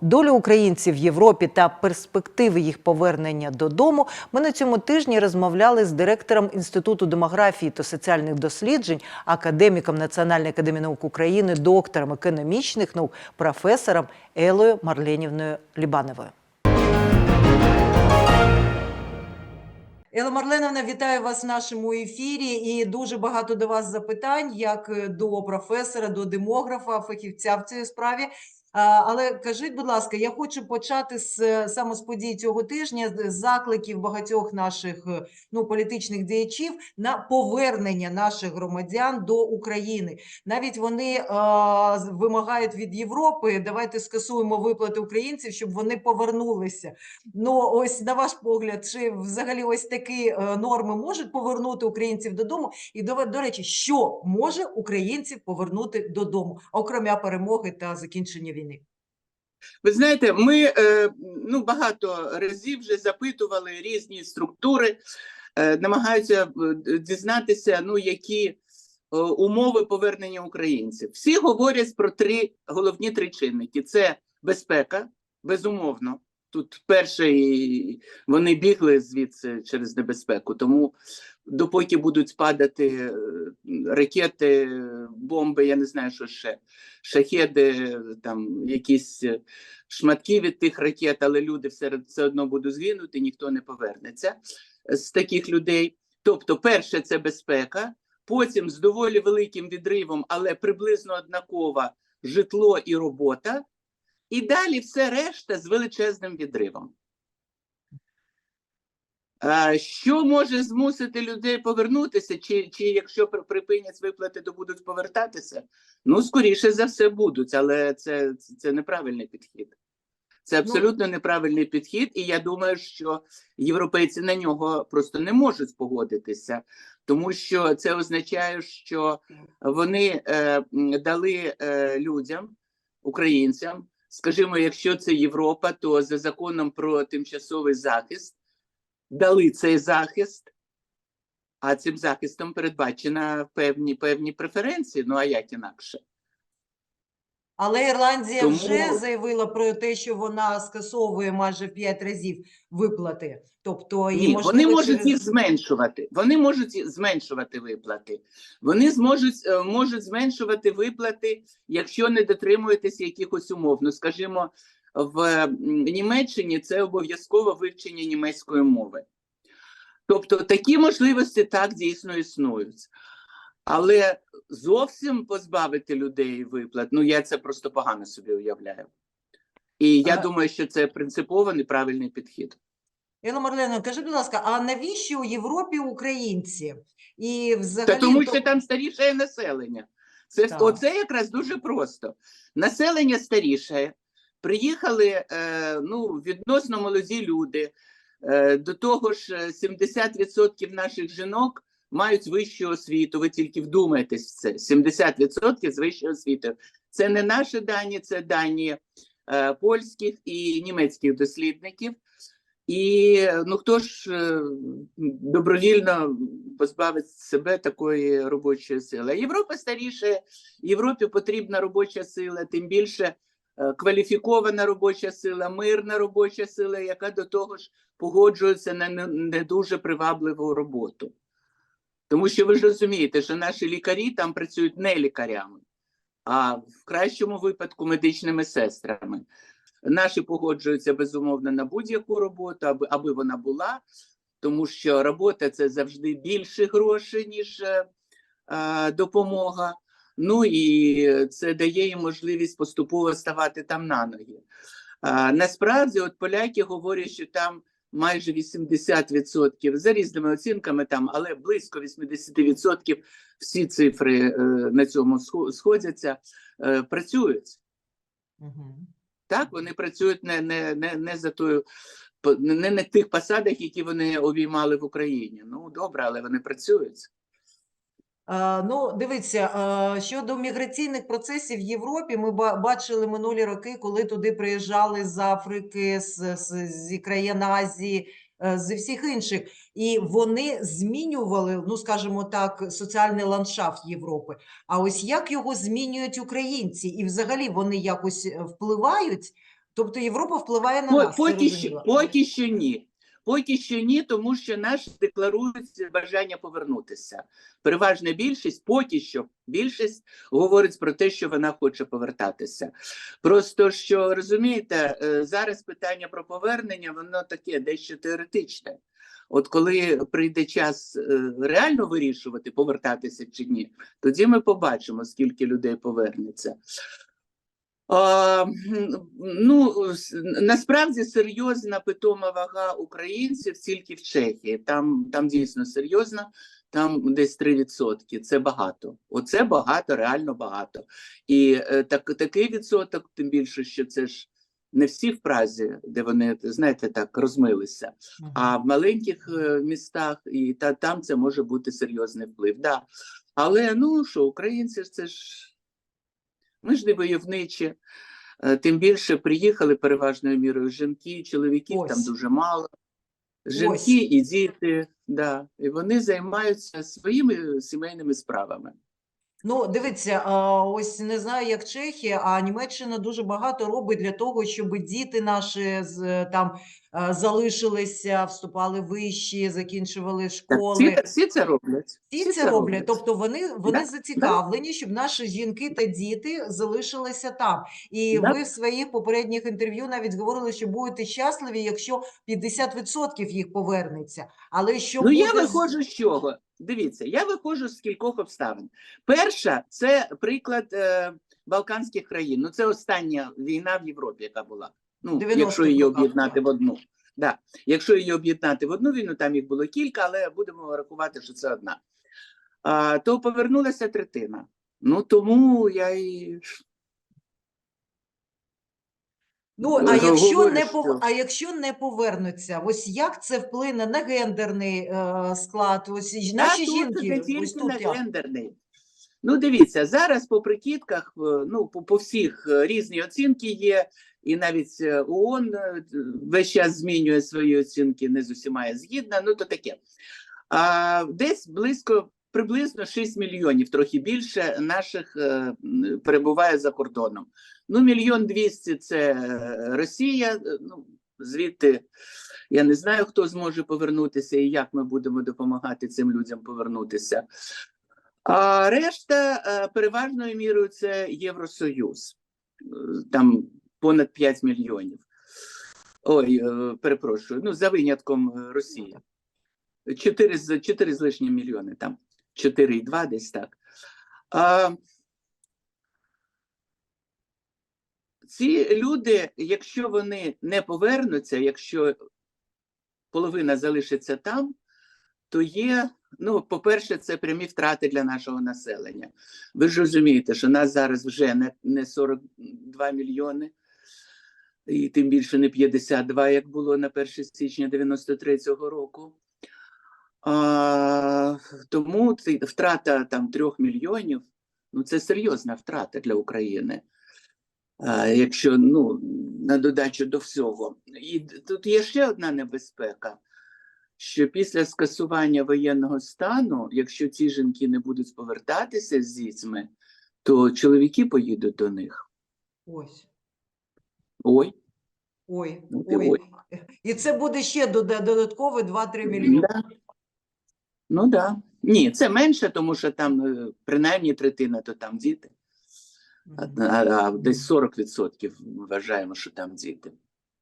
долю українців в Європі та перспективи їх повернення додому, ми на цьому тижні розмовляли з директором Інституту демографії та соціальних досліджень, академіком Національної академії наук України, доктором економічних наук, професором Елою Марленівною Лібановою. Елла Марленовна, вітаю вас в нашому ефірі. І дуже багато до вас запитань, як до професора, до демографа, фахівця в цій справі. Але кажіть, будь ласка, я хочу почати з е, саме з подій цього тижня, з закликів багатьох наших е, ну, політичних діячів на повернення наших громадян до України. Навіть вони з- вимагають від Європи, давайте скасуємо виплати українців, щоб вони повернулися. Ну, ось на ваш погляд, чи взагалі ось такі е, норми можуть повернути українців додому? І до, до речі, що може українців повернути додому, окрім перемоги та закінчення війни? Ви знаєте, ми е, ну, багато разів вже запитували різні структури, е, намагаються е, дізнатися, ну, які умови повернення українців. Всі говорять про три головні три чинники: це безпека, безумовно. Тут перше і вони бігли звідси через небезпеку. Тому допоки будуть падати е, ракети, бомби, я не знаю, що ще шахеди, там якісь е, шматки від тих ракет, але люди все, все одно будуть згинути, ніхто не повернеться з таких людей. Тобто, перше це безпека, потім з доволі великим відривом, але приблизно однакова житло і робота, і далі все решта з величезним відривом. А, Що може змусити людей повернутися, чи, чи якщо припинять виплати, то будуть повертатися? Ну, скоріше за все, будуть, але це, це неправильний підхід. Це абсолютно неправильний підхід, і я думаю, що європейці на нього просто не можуть погодитися, тому що це означає, що вони е, дали е, людям, українцям, скажімо, якщо це Європа, то за законом про тимчасовий захист дали цей захист, а цим захистом передбачено певні, певні преференції. Ну а як інакше? Але Ірландія Тому- вже заявила про те, що вона скасовує майже 5 разів виплати. Тобто, і Ні, вони можуть через... їх зменшувати. Вони можуть зменшувати виплати. Вони зможуть е, можуть зменшувати виплати, якщо не дотримуєтесь якихось умов. Ну, скажімо, в Німеччині це обов'язково вивчення німецької мови. Тобто такі можливості так дійсно існують. Але зовсім позбавити людей виплат, ну я це просто погано собі уявляю. І я А- думаю, що це принципово неправильний підхід. Елла Марлена, кажи, будь ласка, а навіщо у Європі українці? І взагалі, Та тому що там старішає населення. Це Так. оце якраз дуже просто. Населення старішає. Приїхали е, ну, відносно молоді люди. Е, до того ж, е, 70% наших жінок мають вищу освіту. Ви тільки вдумайтесь в це. 70% з вищою освітою. Це не наші дані, це дані е, польських і німецьких дослідників. І ну хто ж е, добровільно позбавить себе такої робочої сили? Європа старіше, Європі потрібна робоча сила, тим більше е, кваліфікована робоча сила, мирна робоча сила, яка до того ж погоджується на не, не дуже привабливу роботу. Тому що ви ж розумієте, що наші лікарі там працюють не лікарями, а в кращому випадку медичними сестрами. Наші погоджуються безумовно на будь-яку роботу, аби, аби вона була, тому що робота це завжди більше грошей, ніж е, е, допомога. Ну і це дає їм можливість поступово ставати там на ноги. А, насправді, от поляки говорять, що там майже 80%, за різними оцінками, там, але близько 80% всі цифри е, на цьому сходяться, е, працюють. Мгм. Так, вони працюють не, не, не, не за тою, не на тих посадах, які вони обіймали в Україні. Ну, добре, але вони працюють. А, Ну, дивіться, щодо міграційних процесів в Європі, ми бачили минулі роки, коли туди приїжджали з Африки, з, з, зі країн Азії, е, зі всіх інших, і вони змінювали, ну скажімо так, соціальний ландшафт Європи. А ось як його змінюють українці, і взагалі вони якось е, впливають Тобто Європа впливає на нас. Поки що, поки що ні. Поки що ні, тому що наші декларують бажання повернутися. Переважна більшість, поки що більшість говорить про те, що вона хоче повертатися. Просто що розумієте, е, зараз питання про повернення, воно таке дещо теоретичне. От коли прийде час е, реально вирішувати, повертатися чи ні, тоді ми побачимо, скільки людей повернеться. Ну, насправді серйозна питома вага українців тільки в Чехії. Там, там дійсно серйозно, там десь 3%. Це багато. Оце багато, реально багато. І е, так, такий відсоток, тим більше, що це ж не всі в Празі, де вони, знаєте, так розмилися, а в маленьких е, містах, і та, там це може бути серйозний вплив. Да. Але ну що, українці це ж ми ж не войовничі. Е, Тим більше приїхали переважною мірою жінки, чоловіків там дуже мало. Жінки Ось. і діти, да. і вони займаються своїми сімейними справами. Ну, дивіться, ось не знаю, як Чехія, а Німеччина дуже багато робить для того, щоб діти наші з е, там е, залишилися, вступали вищі, закінчували Так, школи. всі, всі це роблять. Всі це роблять, тобто вони, вони Да, зацікавлені, щоб наші жінки та діти залишилися там. І Да. ви в своїх попередніх інтерв'ю навіть говорили, що будете щасливі, якщо 50% їх повернеться. Але що Ну, я буде з- виходжу з чого? Дивіться, я виходжу з кількох обставин. Перша це приклад е, Балканських країн. Ну, це остання війна в Європі, яка була. Ну, якщо її об'єднати в одну. Да. Якщо її об'єднати в одну війну, там їх було кілька, але будемо рахувати, що це одна. А, то повернулася третина. Ну тому я і Ну, а Говорю, якщо не пов... що- а якщо не повернуться, ось як це вплине на гендерний е, склад? Ось наші тут жінки, не ось тут на як? гендерний. Ну, дивіться, зараз по прикидках, е, ну, по, по всіх е, різні оцінки є, і навіть е, ООН весь час змінює свої оцінки, не з усіма я згідна, ну то таке. А, десь близько, приблизно 6 мільйонів, трохи більше, наших е, перебуває за кордоном. Ну, мільйон двісті це е, Росія, е, ну, звідти я не знаю, хто зможе повернутися і як ми будемо допомагати цим людям повернутися. А решта переважною мірою це Євросоюз, там понад 5 мільйонів. Ой, перепрошую, ну за винятком Росії. 4 з 4 з лишнім мільйони там, 4,2 десь так. А, ці люди, якщо вони не повернуться, якщо половина залишиться там, то є, ну, по-перше, це прямі втрати для нашого населення. Ви ж розумієте, що нас зараз вже не, не 42 мільйони, і тим більше не 52, як було на 1 січня 93-го року. А, тому це втрата там трьох мільйонів, ну це серйозна втрата для України. А, якщо ну, на додачу до всього. І тут є ще одна небезпека, що після скасування воєнного стану, якщо ці жінки не будуть повертатися з дітьми, то чоловіки поїдуть до них. Ось, Ой, ой, Ну, ой. І це буде ще дода- додатково 2-3 мільйони. Да. Ну так. Да. Ні, це менше, тому що там е, принаймні третина, то там діти. А, а, десь 40% вважаємо, що там діти.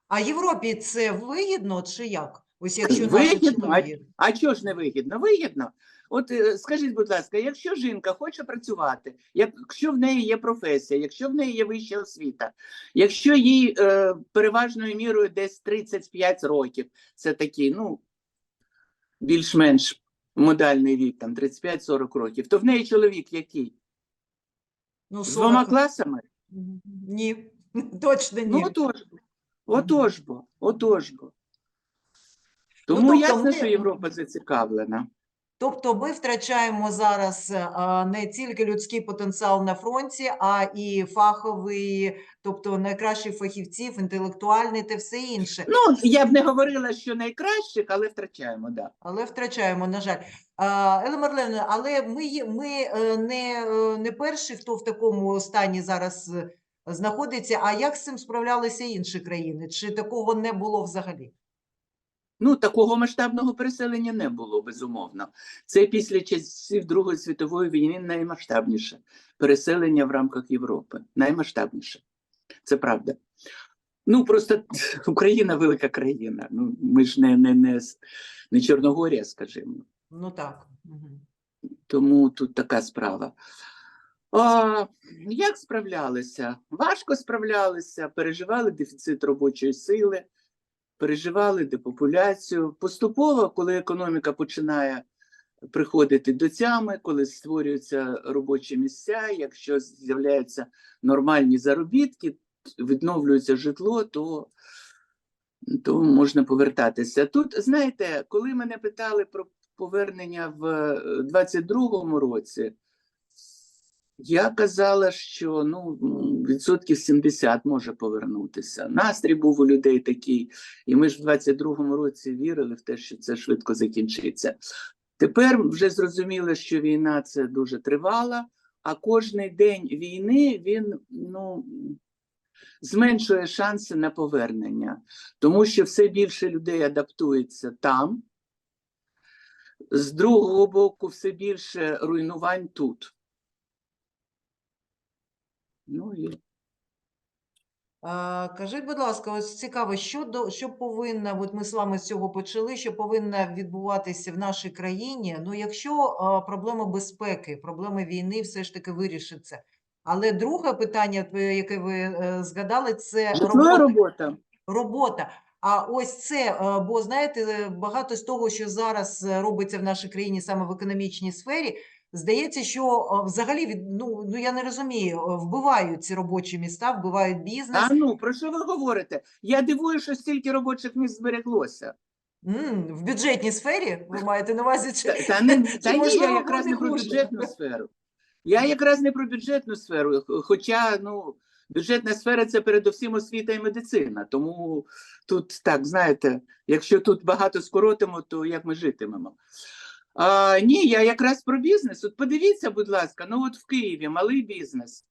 А Європі це вигідно чи як? Ось якщо Вигідно, а-. А чого ж не вигідно? Вигідно. От е, скажіть, будь ласка, якщо жінка хоче працювати, якщо в неї є професія, якщо в неї є вища освіта, якщо їй е, переважною мірою десь 35 років, це такий, ну, більш-менш модальний вік, там 35-40 років, то в неї чоловік який? Ну, З двома класами? Ні, точно ні. Ну, отож бо. Отож бо, отож бо. Тому тобто ясно, ми- що Європа зацікавлена. Тобто ми втрачаємо зараз е, не тільки людський потенціал на фронті, а і фаховий, тобто найкращих фахівців, інтелектуальний та все інше. Ну, я б не говорила, що найкращих, але втрачаємо, да. Але втрачаємо, на жаль. Еле Марлене, але ми, ми е, не, е, не перші, хто в такому стані зараз знаходиться. А як з цим справлялися інші країни? Чи такого не було взагалі? Ну, такого масштабного переселення не було, безумовно. Це після часів Другої світової війни наймасштабніше переселення в рамках Європи. Наймасштабніше. Це правда. Ну, просто Україна велика країна. Ну, ми ж не, не, не, не Чорногорія, скажімо. Ну так. Тому тут така справа. А, як справлялися? Важко справлялися, переживали дефіцит робочої сили, переживали депопуляцію. Поступово, коли економіка починає приходити до тями, коли створюються робочі місця, якщо з'являються нормальні заробітки, відновлюється житло, то, то можна повертатися. Тут, знаєте, коли мене питали про повернення в е, 22-му році, я казала, що ну, відсотків 70 може повернутися. Настрій був у людей такий, і ми ж в 22-му році вірили в те, що це швидко закінчиться. Тепер вже зрозуміло, що війна це дуже тривала, а кожний день війни він ну, зменшує шанси на повернення, тому що все більше людей адаптується там. З другого боку, все більше руйнувань тут. Ну і А, Кажіть, будь ласка, ось цікаво, що до що повинна, от ми з вами з цього почали, що повинна відбуватися в нашій країні, ну якщо а, проблема безпеки, проблеми війни все ж таки вирішиться. Але друге питання, е, яке ви е, згадали, це робота. робота. робота. А ось це, е, бо знаєте, багато з того, що зараз робиться в нашій країні саме в економічній сфері, здається, що взагалі від ну, ну я не розумію, вбивають ці робочі міста, вбивають бізнес. А ну про що ви говорите? Я дивуюся, що стільки робочих місць збереглося. М, в бюджетній сфері ви маєте на увазі чи Та, та, не, чи, та ні, я якраз не про бюджетну сферу. Я якраз не про бюджетну сферу, хоча ну, бюджетна сфера це передусім освіта і медицина. Тому тут так, знаєте, якщо тут багато скоротимо, то як ми житимемо? А, ні, я якраз про бізнес. От подивіться, будь ласка, ну от в Києві малий бізнес.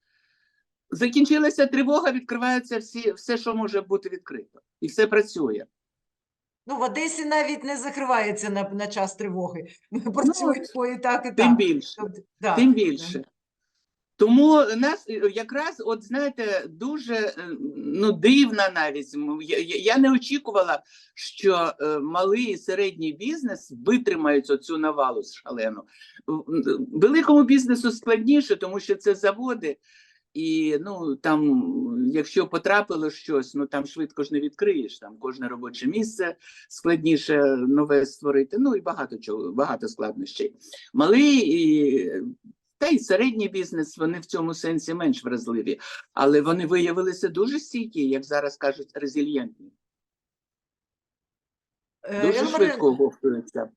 Закінчилася тривога, відкривається всі, все, що може бути відкрито, і все працює. Ну, в Одесі навіть не закривається на, на час тривоги. Працюють по і так, і Тим так. більше. Тобто, да. Тим більше. Тому нас е, якраз, от знаєте, дуже е, ну, дивна навіть. Я, не очікувала, що е, малий і середній бізнес витримають оцю навалу шалену. Великому бізнесу складніше, тому що це заводи, і ну там, якщо потрапило щось, ну там швидко ж не відкриєш. Там кожне робоче місце складніше нове створити. Ну і багато чого, багато складнощів. Малий і та й середній бізнес, вони в цьому сенсі менш вразливі, але вони виявилися дуже стійкі, як зараз кажуть, резильєнтні. Е, Дуже Ірина швидко оговтуються.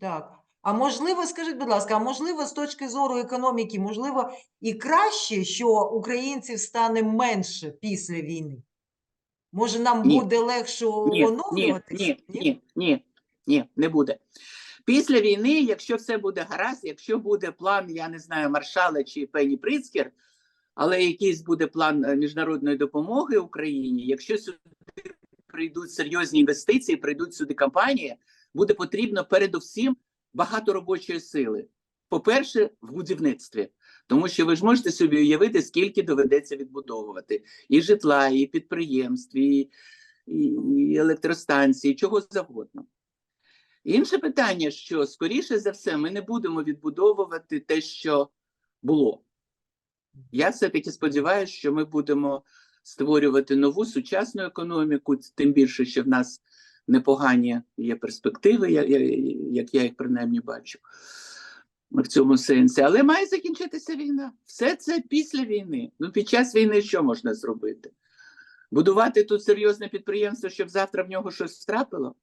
Так. А можливо, скажіть, будь ласка, а можливо, з точки зору економіки, можливо, і краще, що українців стане менше після війни? Може, нам Ні. буде легше Ні, ні, оновлюватися? ні, ні, ні, ні, не буде. Після війни, якщо все буде гаразд, якщо буде план, я не знаю, Маршала чи Пені Прицкер, але якийсь буде план е, міжнародної допомоги Україні, якщо сюди прийдуть серйозні інвестиції, прийдуть сюди компанії, буде потрібно передусім багато робочої сили. По-перше, в будівництві. Тому що ви ж можете собі уявити, скільки доведеться відбудовувати і житла, і підприємств, і, і, електростанції, чого завгодно. Інше питання, що скоріше за все, ми не будемо відбудовувати те, що було. Я все-таки сподіваюся, що ми будемо створювати нову сучасну економіку, тим більше, що в нас непогані є перспективи, як я їх принаймні бачу в цьому сенсі. Але має закінчитися війна. Все це після війни. Ну, під час війни що можна зробити? Будувати тут серйозне підприємство, щоб завтра в нього щось трапило?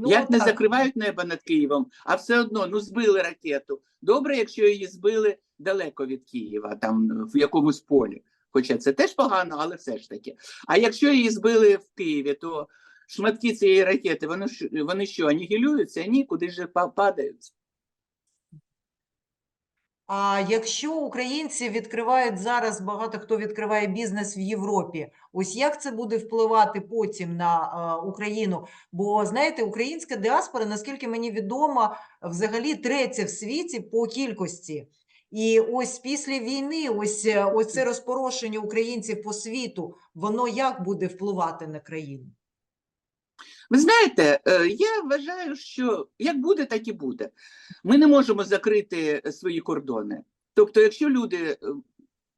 Ну, Як не так. закривають небо над Києвом, а все одно ну збили ракету. Добре, якщо її збили далеко від Києва, там в якомусь полі. Хоча це теж погано, але все ж таки. А якщо її збили в Києві, то шматки цієї ракети, вони вони що анігілюються? Ні, куди ж падають? А якщо українці відкривають зараз, багато хто відкриває бізнес в Європі, ось як це буде впливати потім на е, Україну? Бо знаєте, українська діаспора, наскільки мені відомо, взагалі третя в світі по кількості. І ось після війни, ось, е, ось це розпорошення українців по світу, воно як буде впливати на країну? Ви знаєте, е, я вважаю, що як буде, так і буде. Ми не можемо закрити е, свої кордони. Тобто, якщо люди е,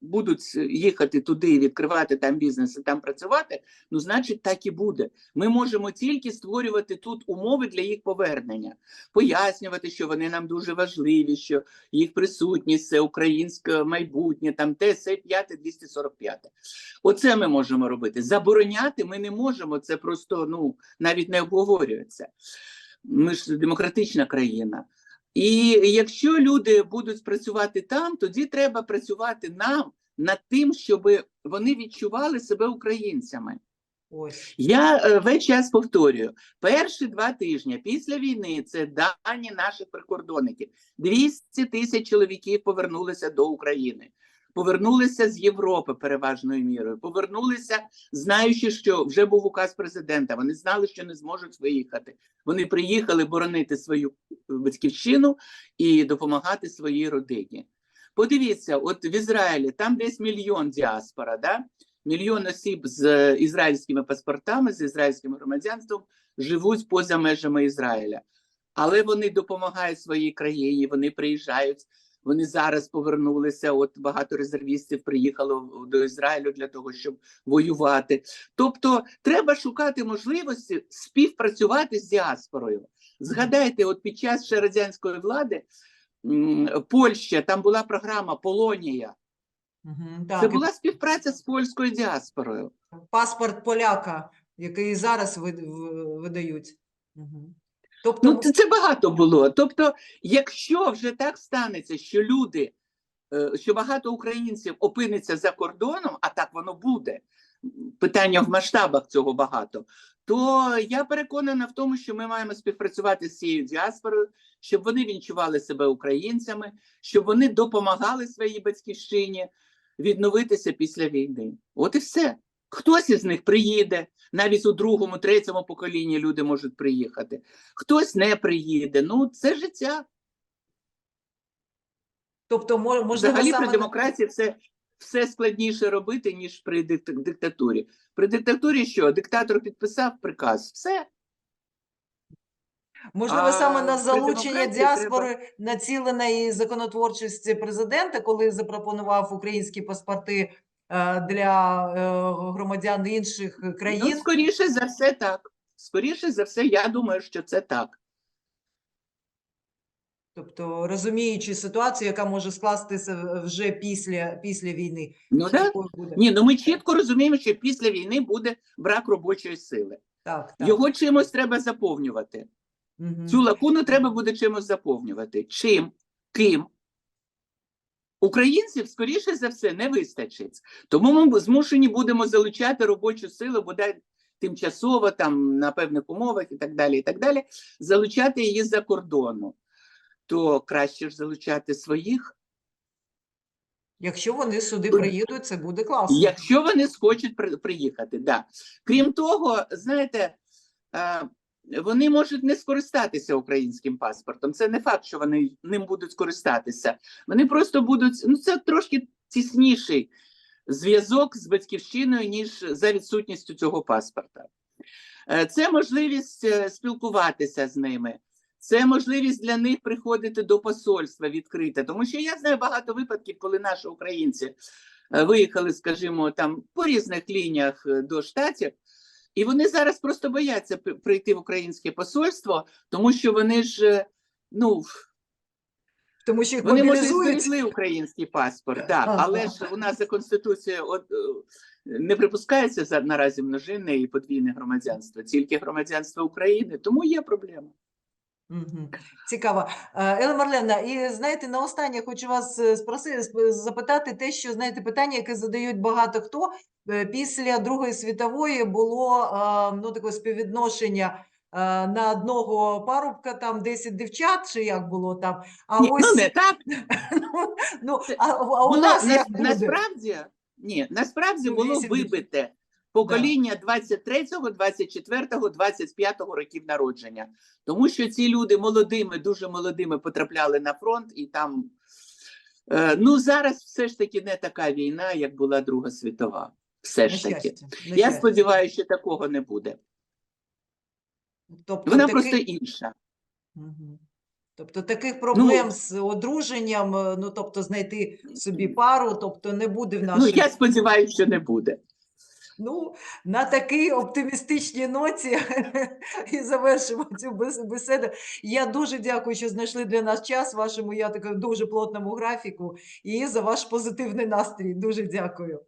будуть їхати туди, відкривати там бізнес і там працювати, ну значить так і буде. Ми можемо тільки створювати тут умови для їх повернення, пояснювати, що вони нам дуже важливі, що їх присутність це українське майбутнє, там те, се, п'яте, 245. Оце ми можемо робити. Забороняти ми не можемо. Це просто ну навіть не обговорюється. Ми ж демократична країна. І якщо люди будуть працювати там, тоді треба працювати нам над тим, щоб вони відчували себе українцями. Ось. Я е, весь час повторюю: перші два тижні після війни це дані наших прикордонників. 200 тисяч чоловіків повернулися до України, повернулися з Європи переважною мірою, повернулися, знаючи, що вже був указ президента. Вони знали, що не зможуть виїхати. Вони приїхали боронити свою батьківщину і допомагати своїй родині. Подивіться, от в Ізраїлі там десь мільйон діаспора, да? мільйон осіб з ізраїльськими паспортами, з ізраїльським громадянством живуть поза межами Ізраїля. Але вони допомагають своїй країні, вони приїжджають. Вони зараз повернулися. От багато резервістів приїхало до Ізраїлю для того, щоб воювати. Тобто, треба шукати можливості співпрацювати з діаспорою. Згадайте, от під час ще радянської влади Польща, там була програма Полонія. Це так, і була співпраця з польською діаспорою. паспорт поляка, який зараз видають. Мгм. Тобто, Ну, це, це багато було. Тобто, якщо вже так станеться, що люди, е, що багато українців опиниться за кордоном, а так воно буде. Питання в масштабах цього багато. То я переконана в тому, що ми маємо співпрацювати з цією діаспорою, щоб вони відчували себе українцями, щоб вони допомагали своїй батьківщині відновитися після війни. От і все. Хтось із них приїде, навіть у другому, третьому поколінні люди можуть приїхати. Хтось не приїде. Ну, це життя. тобто мо- можливо, Взагалі саме при демократії все, все складніше робити, ніж при диктатурі. При диктатурі що? Диктатор підписав приказ. Все. Можливо, А саме на залучення діаспори націлена і законотворчість президента, коли запропонував українські паспорти для е, громадян інших Ну, країн. скоріше за все, так. Скоріше за все, я думаю, що це так. Тобто розуміючи ситуацію, яка може скластися вже після, після війни. Ну, да? буде. Ні, ну ми чітко розуміємо, що після війни буде брак робочої сили. Так, так. Його чимось треба заповнювати. Мгм. Цю лакуну треба буде чимось заповнювати. Чим? Ким? Українців, скоріше за все, не вистачить. Тому ми змушені будемо залучати робочу силу, бодай тимчасово, там, на певних умовах і так далі, і так далі, залучати її з-за кордону. То краще ж залучати своїх, Якщо вони сюди приїдуть, це буде класно. якщо вони схочуть при- приїхати. Да. Крім того, знаєте, е, вони можуть не скористатися українським паспортом. Це не факт, що вони ним будуть скористатися. Вони просто будуть, ну це трошки тісніший зв'язок з батьківщиною, ніж за відсутністю цього паспорта. Е, Це можливість е, спілкуватися з ними. Це можливість для них приходити до посольства відкрите, тому що я знаю багато випадків, коли наші українці е, виїхали, скажімо, там по різних лініях до штатів, і вони зараз просто бояться при- прийти в українське посольство, тому що вони ж е, ну Тому що їх вони може зберегли український паспорт, да, Ага. але ж у нас за конституцією от, е, не припускається за наразі множинне і подвійне громадянство, тільки громадянство України, тому є проблема. Мгм. Цікаво. Е, Елена Марлевна, і знаєте, на останнє хочу вас е, спросити, запитати те, що знаєте, питання, яке задають багато хто. Е, Після Другої світової було е, ну, таке співвідношення на одного парубка там 10 дівчат, чи як було там. А Ні, ось ну не так. ну, ну, а, а у Було, нас як буде? насправді, ні, насправді Ну, було вибите покоління 23-го, 24-го, 25-го років народження. Тому що ці люди молодими, дуже молодими потрапляли на фронт і там. Е, ну, зараз все ж таки не така війна, як була Друга світова. Все ж таки. Я сподіваюся, що такого не буде. Тобто Вона таких- просто інша. Мгм. Тобто таких Ну, проблем з одруженням, е, ну тобто знайти собі пару, тобто не буде в нашій Ну, я сподіваюся, що не буде. Ну, на такій оптимістичній ноті і завершимо цю бес- бесіду. Я дуже дякую, що знайшли для нас час вашому, я такому дуже плотному графіку і за ваш позитивний настрій. Дуже дякую.